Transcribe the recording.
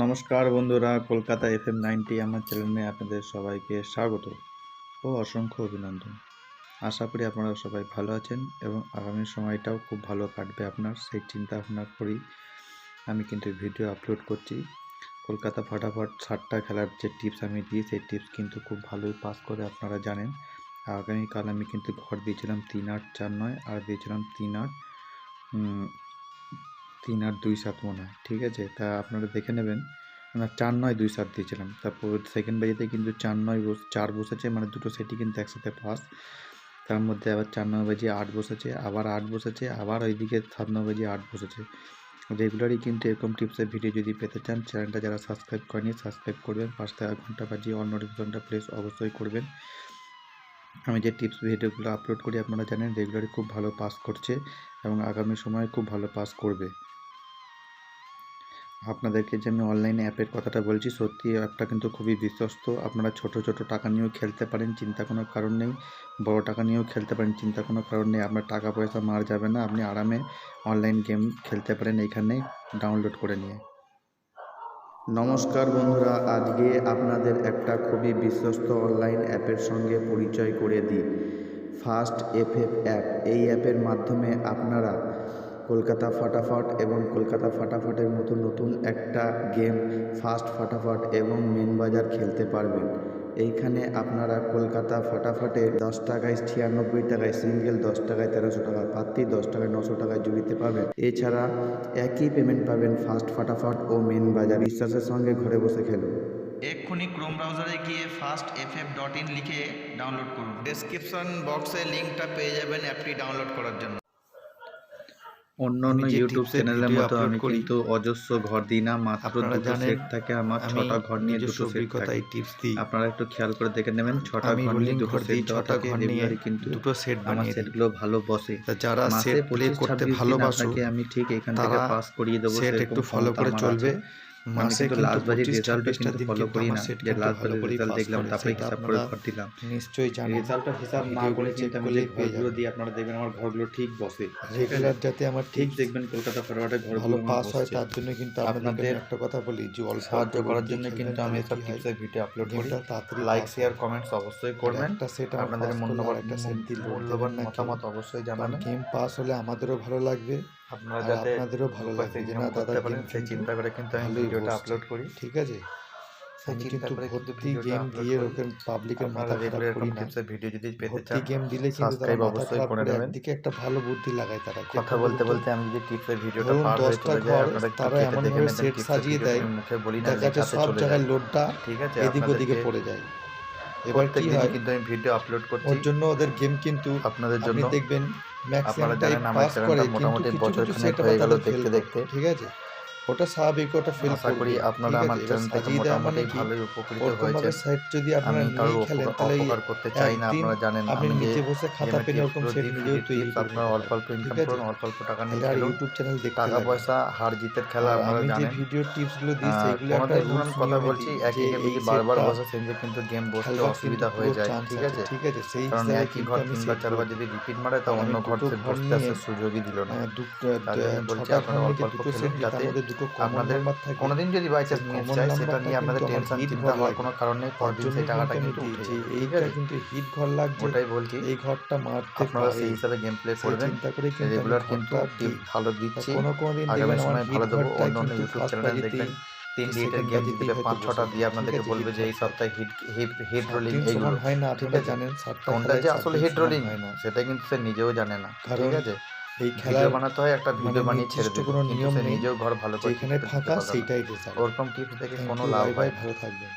নমস্কার বন্ধুরা, Kolkata F M ninety আমার চ্যানেলে আপনাদের সবাইকে স্বাগত ও অসংখ্য অভিনন্দন। আশা করি আপনারা সবাই ভালো আছেন এবং আগামী সময়টাও খুব ভালো কাটবে আপনার, সেই চিন্তা ভাবনা করি আমি কিন্তু ভিডিও আপলোড করছি। কলকাতা ফটাফট ষাটটা খেলার যে টিপস আমি দিই, সেই টিপস কিন্তু খুব ভালোই পাস করে আপনারা জানেন। আগামীকাল আমি কিন্তু ঘর দিয়েছিলাম তিন আট, চার নয়, আর দিয়েছিলাম তিন আট তিন আট দুই সাত মনে হয়, ঠিক আছে? তা আপনারা দেখে নেবেন। না চার নয় দুই সাত দিয়েছিলাম। তারপর সেকেন্ড বাজিতে কিন্তু চার নয় বস- চার বসেছে মানে দুটো সেটই কিন্তু একসাথে পাস তার মধ্যে আবার চার নয় বাজিয়ে আট বসেছে, আবার আট বসেছে, আবার ওইদিকে সাত নয় বাজিয়ে আট বসেছে। রেগুলারই কিন্তু এরকম টিপসের ভিডিও যদি পেতে চান চ্যানেলটা যারা সাবস্ক্রাইব করেনি সাবস্ক্রাইব করবেন। পাঁচ টাকা ঘণ্টা বাজিয়ে অল নোটিফিকেশনটা প্রেস অবশ্যই করবেন। আমি যে টিপস ভিডিওগুলো আপলোড করি, আপনারা জানেন রেগুলারই খুব ভালো পাস করছে এবং আগামী সময়ে খুব ভালো পাস করবে। আপনাদেরকে যে আমি অনলাইনে অ্যাপের কথাটা বলছি, সত্যি অ্যাপটা কিন্তু খুবই বিশ্বস্ত। আপনারা ছোট ছোট টাকা নিয়েও খেলতে পারেন, চিন্তা কোনো কারণ নেই। বড় টাকা নিয়েও খেলতে পারেন, চিন্তা কোনো কারণ নেই। আপনার টাকা পয়সা মার যাবে না। আপনি আরামে অনলাইন গেম খেলতে পারেন এইখানে ডাউনলোড করে নিয়ে। নমস্কার বন্ধুরা, আজকে আপনাদের একটা খুবই বিশ্বস্ত অনলাইন অ্যাপের সঙ্গে পরিচয় করে দিই। ফার্স্ট এফএফ অ্যাপ এই অ্যাপের মাধ্যমে আপনারা কলকাতা ফাটাফট এবং কলকাতা ফাটাফটের মতো নতুন একটা গেম ফার্স্ট ফাটাফট এবং মেন বাজার খেলতে পারবেন। এইখানে আপনারা কলকাতা ফাটাফাটে দশ টাকায় ছিয়ানব্বই টাকায় সিঙ্গেল দশ টাকায় তেরোশো টাকা পাত্তি, দশ টাকায় নশো টাকায় জুড়িতে পাবেন। এছাড়া একই পেমেন্ট পাবেন ফার্স্ট ফাটাফট ও মেন বাজার। বিশ্বাসের সঙ্গে ঘরে বসে খেলুন। এক্ষুনি ক্রোম ব্রাউজারে গিয়ে first F F dot in লিখে ডাউনলোড করুন। ডেসক্রিপশন বক্সে লিঙ্কটা পেয়ে যাবেন অ্যাপটি ডাউনলোড করার জন্য। অন্য আমি অন্য ইউটিউব চ্যানেলের মতো আমি কিন্তু অজস্র ঘর দিই না মাত্র দুটো সেট থাকে আমার ছটা ঘর নিয়ে দুটো সেট থাকে। টিপস দিই। আপনারা একটু খেয়াল করে দেখে নেবেন ছটা ঘর নিয়ে দুটো সেট ছটা ঘর নিয়ে কিন্তু দুটো সেট আমার সেটগুলো ভালো বসে। যারা সেট প্লে করতে 26 দিন ভালোবাসো আমি ঠিক এখান থেকে পাস করিয়ে দেবো সেট একটু ফলো করে চলবে। মাসে কিন্তু লাস্ট বাজির রেজাল্টটা কিন্তু ফলো করি না। যে লাস্ট ভালো রেজাল্ট দেখলাম তারপরে হিসাব করে ঘর দিলাম। নিশ্চয়ই জানেন। রেজাল্টটা হিসাব না করে আমি যে ঘরগুলো যাবেন। আপনারা দেখবেন আমার ঘরগুলো ঠিক বসে। রেগুলার যাতে আমার ঠিক দেখবেন কলকাতা ফরওয়ার্ডে ঘরগুলো ভালো পাস হয় তার জন্য কিন্তু আপনাদের একটা কথা বলি যে অল্প সাহায্য করার জন্য কিন্তু আমি কি টিপসের ভিডিও আপলোড করি। তাড়াতাড়ি লাইক শেয়ার কমেন্টস অবশ্যই করবেন। একটা সেট আপনাদের করলে মূল্যবান আরেকটা সেট দিল মূল্যবান মতামত অবশ্যই জানাবেন। গেম পাস হলে আমাদেরও ভালো লাগবে। আপনারা যাতে আপনাদেরও ভালো যে না দাদা পারেন সেই চিন্তা করে কিন্তু আমি ভিডিওটা আপলোড করি। ঠিক আছে? সেই আমি চিন্তা কিন্তু ভর্তি গেম দিয়ে করি। পাবলিকের মাথা খারাপ করি না। ভিডিও যদি পেতে চান গেম দিলে কিন্তু তারা মাথা অবশ্যই খারাপ করে নেবেন। একদিকে একটা ভালো বুদ্ধি লাগায় তারা কথা বলতে বলতে আমি যদি টিপসের ভিডিওটা পার হয়ে চলে আপনারা তারা এমন ভাবে সেট সাজিয়ে দেয় মুখে বলি না লেখাতে সব জায়গায় লোডটা ঠিক আছে? এদিক ওদিকে পড়ে যায়। এবার কি হয়? কিন্তু আমি ভিডিও আপলোড করছি। ওর জন্য ওদের গেম কিন্তু আপনাদের আপনি জন্য। দেখবেন আপনারা জানেন আমার চ্যানেলটা মোটামুটি বছর খানেক হয়ে গেল দেখতে দেখতে। ঠিক আছে? ওটা স্বাভাবিক ওটা ফেল আশা করি আপনারা আমার চ্যানেল থেকে মোটামুটি ভালোই উপকৃত হয়েছেন। সাইট যদি আপনারা নিয়ে খেলেন তাহলে এই অপকার করতে চাই না আপনারা জানেন আপনি আমি নিজে বসে খাতা পেনে টিপসগুলো সেট নিজেও তৈরি আপনারা অল্প অল্প ইনকাম করুন অল্প অল্প টাকা নিয়ে খেলুন। ইউটিউব চ্যানেল দেখতে টাকা পয়সা হার জিতের খেলা আপনারা আমি জানেন। ভিডিও টিপসগুলো দিই সেগুলো একটা ধরুন কথা বলছি একই গেমে বারবার বসে সেঞ্জে কিন্তু গেম বসতে অসুবিধা হয়ে যায় ঠিক আছে ঠিক আছে? সেই কারণ একই ঘর আমি তিনবার চারবার যদি রিপিট মারে তা অন্য ঘর থেকে বসতে নিয়ে, সুযোগই দিল না। হ্যাঁ, দুটো বলছি আপনারা অল্প অল্প খেলুন যাতে আপনাদের কোনোদিন যদি বাই চান্স মিস যায় সেটা নিয়ে আপনাদের টেনশন চিন্তা হওয়ার কোনো কারণ পরদিন সেই টাকাটা কিন্তু উঠে এইটা কিন্তু হিট ঘর লাগছে ওটাই বলছি। এই ঘরটা মারতে আপনারা সেই হিসাবে গেম প্লে করবেন। চিন্তা করে রেগুলার কিন্তু ভালো দিচ্ছি। কোনো কোনো দিন আগামী আমার সময় ভালো দেবো। অন্য অন্য ইউটিউব চ্যানেল দেখবেন। তিন বাজিতেই পাঁচ ছটা দিয়ে আপনাদেরকে বলবে যে এই সপ্তাহে হিট হিট রোলিং এইগুলো। হয় না ঠিক আছে? জানেন সাতটা কোনটা যে আসলে হিট রোলিং হয় না। সেটা কিন্তু সে নিজেও জানে না। ঠিক আছে? এই খেলা বানাতে হয় একটা ভিডিও মানে বানিয়ে ছেড়ে দিতে কোনো নিয়ম নেই। নিজেও ঘর ভালো করে যেখানে ফাঁকা সেটাই রেজাল্ট ওরকম টিপস থেকে কোনো লাভ লাভ হয় ভালো থাকবেন।